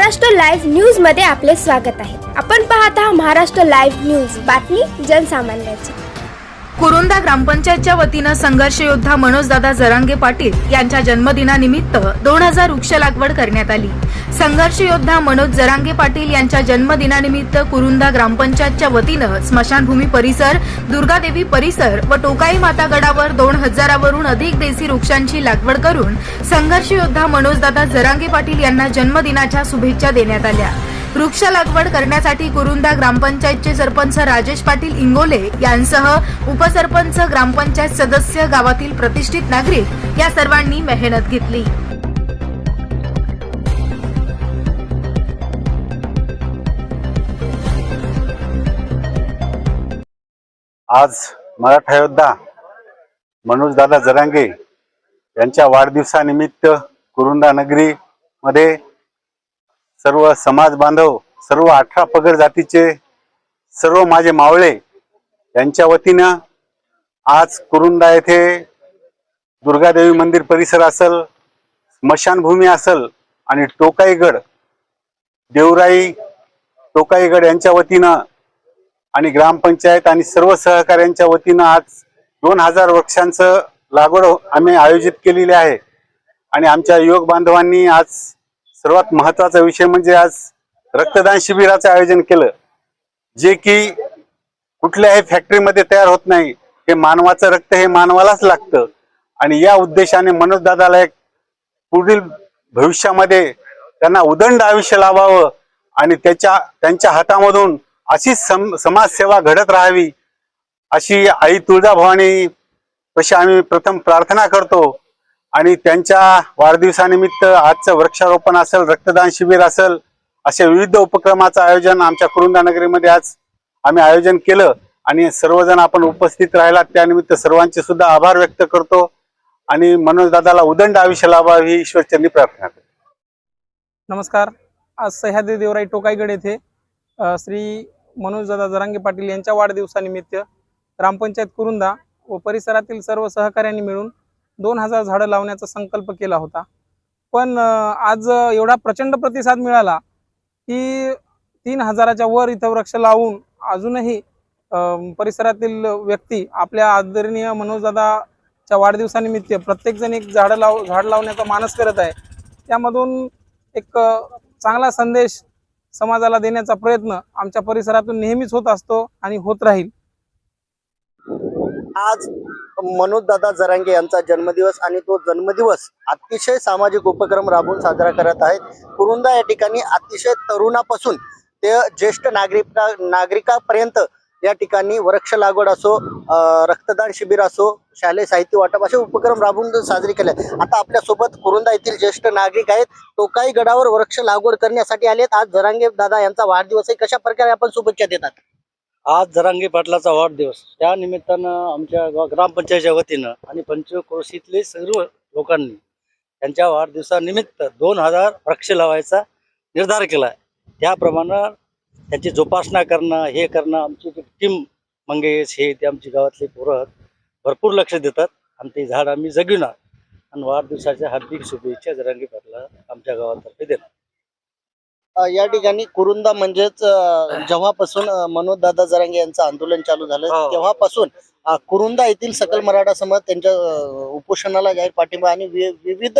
Maharashtra live न्यूजमध्ये आपले स्वागत आहे. आपण पाहत आहात महाराष्ट्र लाईव्ह न्यूज. बातमी जनसामान्यांची. कुरुंदा ग्रामपंचायतच्या वतीनं संघर्ष योद्धा मनोजदादा जरांगे पाटील यांच्या जन्मदिनानिमित्त दोन हजार वृक्ष लागवड करण्यात आली. संघर्ष योद्धा मनोज जरांगे पाटील यांच्या जन्मदिनानिमित्त कुरुंदा ग्रामपंचायतच्या वतीनं स्मशानभूमी परिसर दुर्गादेवी परिसर व टोकाई माता गडावर दोन हजारावरून अधिक देसी वृक्षांची लागवड करून संघर्ष योद्धा मनोजदादा जरांगे पाटील यांना जन्मदिनाच्या शुभेच्छा देण्यात आल्या. वृक्ष लागवड करण्यासाठी कुरुंदा ग्रामपंचायतचे सरपंच राजेश पाटील इंगोले यांसह उपसरपंच ग्रामपंचायत सदस्य गावातील प्रतिष्ठित नागरिक या सर्वांनी मेहनत घेतली. आज मराठा योद्धा मनोजदादा जरांगे यांच्या वाढदिवसानिमित्त कुरुंदा नगरी मध्ये सर्व समाज बांधव सर्व अठरा पगड जातीचे सर्व माझे मावळे यांच्या वतीनं आज कुरुंदा येथे दुर्गादेवी मंदिर परिसर असल स्मशानभूमी असल आणि टोकाईगड देवराई टोकाईगड यांच्या वतीनं आणि ग्रामपंचायत आणि सर्व सहकाऱ्यांच्या वतीनं आज दोन हजार वृक्षांचं लागवड आम्ही आयोजित केलेली आहे. आणि आमच्या युवक बांधवांनी आज सर्वात महत्त्वाचा विषय म्हणजे आज रक्तदान शिबिराचं आयोजन केलं. जे की कुठल्याही फॅक्टरीमध्ये तयार होत नाही. हे मानवाचं रक्त हे मानवालाच लागतं. आणि या उद्देशाने मनोजदादाला एक पुढील भविष्यामध्ये त्यांना उदंड आयुष्य लाभावं आणि त्याच्या त्यांच्या हातामधून अशी सम समाजसेवा घडत राहावी अशी आई तुळजाभवानी तशी आम्ही प्रथम प्रार्थना करतो आणि त्यांच्या वाढदिवसानिमित्त आजचं वृक्षारोपण असेल रक्तदान शिबिर असेल असे विविध उपक्रमाचं आयोजन आमच्या कुरुंदा नगरीमध्ये आज आम्ही आयोजन केलं आणि सर्वजण आपण उपस्थित राहिला त्यानिमित्त सर्वांचे सुद्धा आभार व्यक्त करतो आणि मनोज दादाला उदंड आयुष्य लाभावी ही प्रार्थना करतो. नमस्कार. आज सह्याद्री देवराई टोकाईगड येथे श्री मनोजदादा जरांगे पाटील यांच्या वाढदिवसानिमित्त ग्रामपंचायत कुरुंदा व परिसरातील सर्व सहकाऱ्यांनी मिळून दोन हजार झाडं लावण्याचा संकल्प केला होता. पण आज एवढा प्रचंड प्रतिसाद मिळाला की तीन हजाराच्या वर इथं वृक्ष लावून अजूनही परिसरातील व्यक्ती आपल्या आदरणीय मनोजदादाच्या वाढदिवसानिमित्त प्रत्येकजण एक झाडं लाव झाड लावण्याचा मानस करत आहे. त्यामधून एक चांगला संदेश समाजाला देण्याचा प्रयत्न आमच्या परिसरातून नेहमीच होत असतो आणि होत राहील. आज मनोजदादा जरांगे यांचा जन्मदिवस आणि तो जन्मदिवस अतिशय सामाजिक उपक्रम राबवून साजरा करत आहेत. कुरुंदा या ठिकाणी अतिशय तरुणापासून ते ज्येष्ठ नागरिक नागरिकापर्यंत या ठिकाणी वृक्ष लागवड असो रक्तदान शिबिर असो शालेय साहित्य वाटप असे उपक्रम राबवून साजरे केले. आता आपल्यासोबत कुरुंदा येथील ज्येष्ठ नागरिक आहेत. टोकाई गडावर वृक्ष लागवड करण्यासाठी आलेत. आज जरांगे दादा यांचा वाढदिवस आहे. कशा प्रकारे आपण शुभेच्छा देतात? आज जरांगे पाटलाचा वाढदिवस. त्या निमित्तानं आमच्या ग्रामपंचायतच्या वतीनं आणि पंचक्रोशीतले सर्व लोकांनी त्यांच्या वाढदिवसानिमित्त दोन हजार वृक्ष लावायचा निर्धार केला त्याप्रमाणे त्यांची जोपासना करणं हे करणं आमची जी टीम मंगेश हे ते आमची गावातले पोरं भरपूर लक्ष देतात. आणि ते झाड आम्ही जगविणार. आणि वाढदिवसाच्या हार्दिक शुभेच्छा जरांगी पाटला आमच्या गावातर्फे देणार. या ठिकाणी कुरुंदा म्हणजेच जेव्हापासून अ, मनोजदादा जरांगे यांचं आंदोलन चालू झालं हो. तेव्हापासून कुरुंदा येथील सकल मराठा समाज त्यांच्या उपोषणाला जाहीर पाठिंबा आणि विविध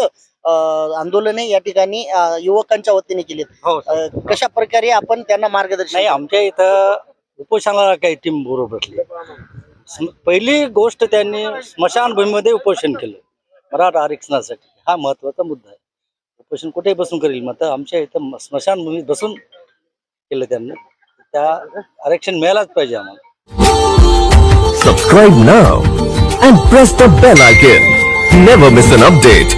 आंदोलने या ठिकाणी युवकांच्या वतीने केलीत. हो. कशा प्रकारे आपण त्यांना मार्गदर्शन नाही आमच्या इथं उपोषणाला काही टीम बरोबर भेटली पहिली गोष्ट त्यांनी स्मशानभूमीमध्ये उपोषण केलं मराठा आरक्षणासाठी. हा महत्त्वाचा मुद्दा आहे. उपोषण कुठेही बसून करेल मग आमच्या इथं स्मशानभूमीत बसून केलं त्यांनी. त्या आरक्षण मिळायलाच पाहिजे आम्हाला. Subscribe now and press the bell icon never miss an update